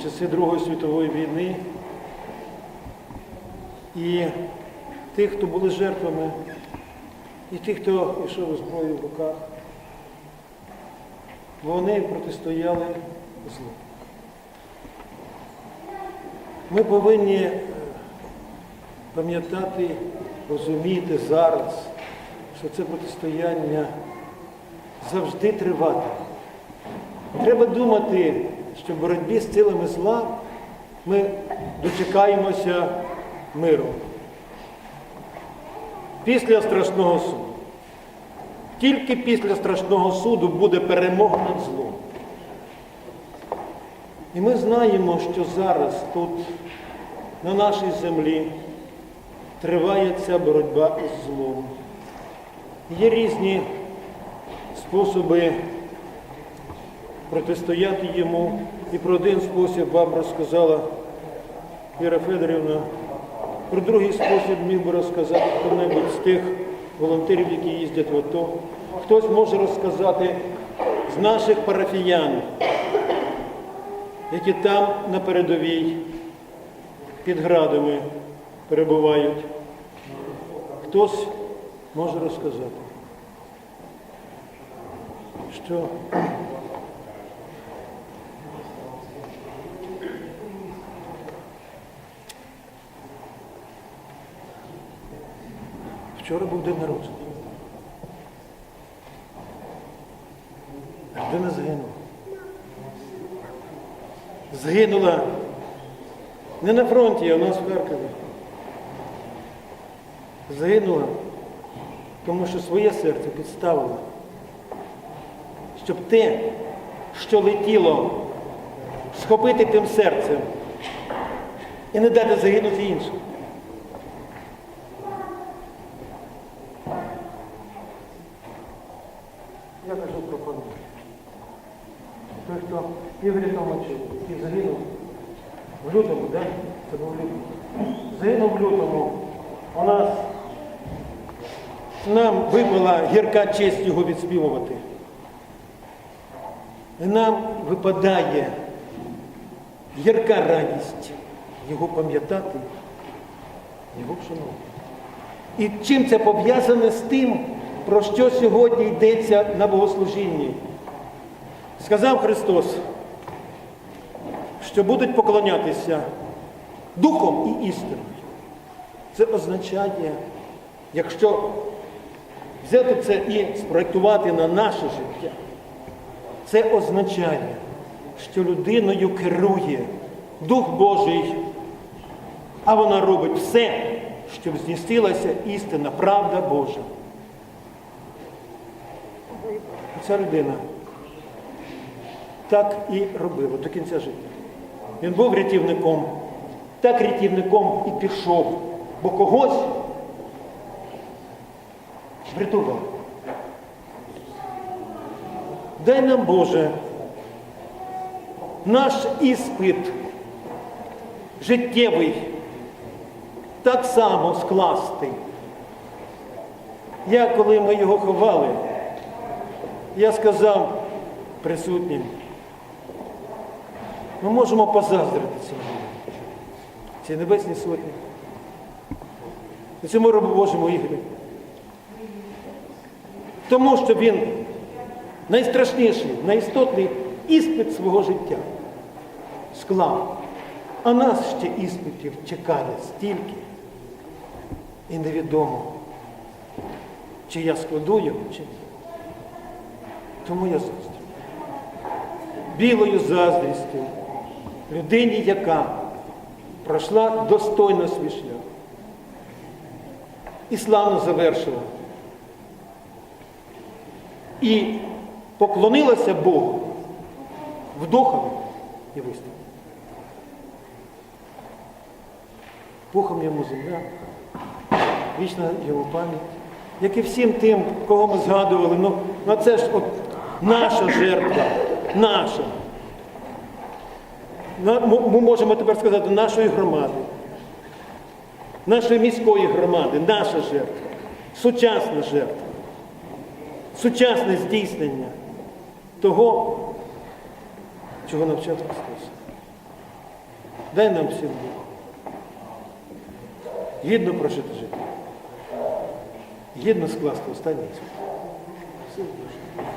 в часи Другої світової війни. І тих, хто були жертвами, і тих, хто йшов із зброєю в руках, вони протистояли злу. Ми повинні е, пам'ятати, розуміти зараз, що це протистояння завжди триватиме. Треба думати, що в боротьбі з силами зла ми дочекаємося миру. Після страшного суду. Тільки після страшного суду буде перемога над злом. І ми знаємо, що зараз тут, на нашій землі, триває ця боротьба із злом. Є різні способи протистояти йому. І про один спосіб вам розказала Віра Федорівна. Про другий спосіб міг би розказати хто-небудь з тих волонтерів, які їздять в АТО. Хтось може розказати з наших парафіян, які там на передовій під градами перебувають. Хтось може розказати, що вчора був день народження. Людина загинула. Згинула не на фронті, а у нас в Харкові. Загинула, тому що своє серце підставила, щоб те, що летіло, схопити тим серцем і не дати загинути іншим. Я кажу про пам'ять. Той, хто піврі тому чи загинув в лютому, да? Це був лютий. Загинув в лютому. У нас нам випала гірка честь його відспівувати. І нам випадає гірка радість його пам'ятати, його вшановувати. І чим це пов'язане з тим, про що сьогодні йдеться на богослужінні? Сказав Христос, що будуть поклонятися духом і істиною. Це означає, якщо взяти це і спроектувати на наше життя, це означає, що людиною керує Дух Божий, а вона робить все, щоб здійснилася істина, правда Божа. Ця людина так і робила до кінця життя. Він був рятівником, так рятівником і пішов, бо когось врятував. Дай нам, Боже, наш іспит життєвий так само скласти. Я, коли ми його ховали, я сказав присутнім, ми можемо позаздрити цьому, цій небесній сотні, і цьому рабу Божому Ігорю. Тому що він найстрашніший, найістотний іспит свого життя склав. А нас ще іспитів чекає стільки. І невідомо, чи я складу його, чи ні. Тому я заздрю. Білою заздрістю людині, яка пройшла достойно свій шлях і славно завершила. І поклонилася Богу в духові і виставі. Пухом йому земля, вічна його пам'ять, як і всім тим, кого ми згадували, ну, ну це ж от наша жертва, наша. Ми можемо тепер сказати нашої громади, нашої міської громади, наша жертва, сучасна жертва, сучасне здійснення того, чого навчав Христос. Дай нам всім Бог. Гідно прожити життя. Гідно скласти останній. Все, Боже.